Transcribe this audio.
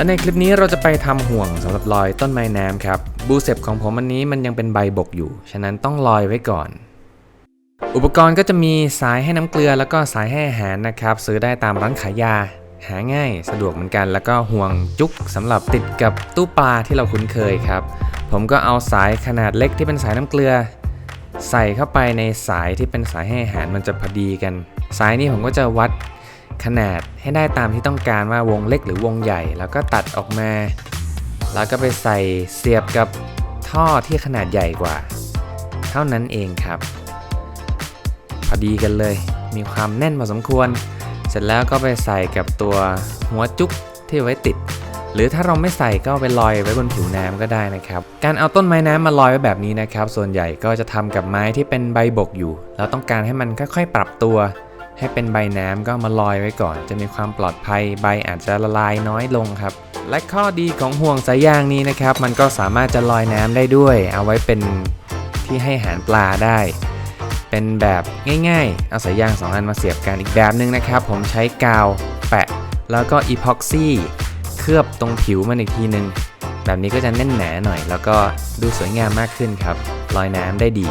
และในคลิปนี้เราจะไปทำห่วงสำหรับลอยต้นไม้น้ำครับบูเซปของผมอันนี้มันยังเป็นใบบกอยู่ ฉะนั้นต้องลอยไว้ก่อน อุปกรณ์ก็จะมีสายให้น้ำเกลือแล้วก็สายให้อาหารนะครับ ซื้อได้ตามร้านขายยา หาง่ายสะดวกเหมือนกัน แล้วก็ห่วงจุกสำหรับติดกับตู้ปลาที่เราคุ้นเคยครับ ผมก็เอาสายขนาดเล็กที่เป็นสายน้ำเกลือ ใส่เข้าไปในสายที่เป็นสายให้อาหารมันจะพอดีกัน สายนี้ผมก็จะวัด ขนาดให้ได้ตามที่ต้องการว่าวงเล็กหรือวงใหญ่ แล้วก็ตัดออกมา แล้วก็ไปใส่เสียบกับท่อที่ขนาดใหญ่กว่า เท่านั้นเองครับ พอดีกันเลย มีความแน่นพอสมควร เสร็จแล้วก็ไปใส่กับตัวหัวจุกที่ไว้ติด หรือถ้าเราไม่ใส่ก็ไปลอยไว้บนผิวน้ำก็ได้นะครับ การเอาต้นไม้น้ำมาลอยไว้แบบนี้นะครับ ส่วนใหญ่ก็จะทำกับไม้ที่เป็นใบบกอยู่ เราต้องการให้มันค่อยๆ ปรับตัว ให้เป็นใบน้ำก็มาลอยไว้ก่อน จะมีความปลอดภัยใบอาจจะละลายน้อยลงครับ และข้อดีของห่วงสายยางนี้นะครับ มันก็สามารถจะลอยน้ำได้ด้วย เอาไว้เป็นที่ให้อาหารปลาได้ เป็นแบบง่ายๆ เอาสายยางสองอันมาเสียบกันอีกแบบนึงนะครับ ผมใช้กาวแปะ แล้วก็อีพ็อกซี่เคลือบตรงผิวมันอีกทีนึงแบบนี้ก็จะแน่นหนาหน่อย แล้วก็ดูสวยงามมากขึ้นครับลอยน้ำได้ดี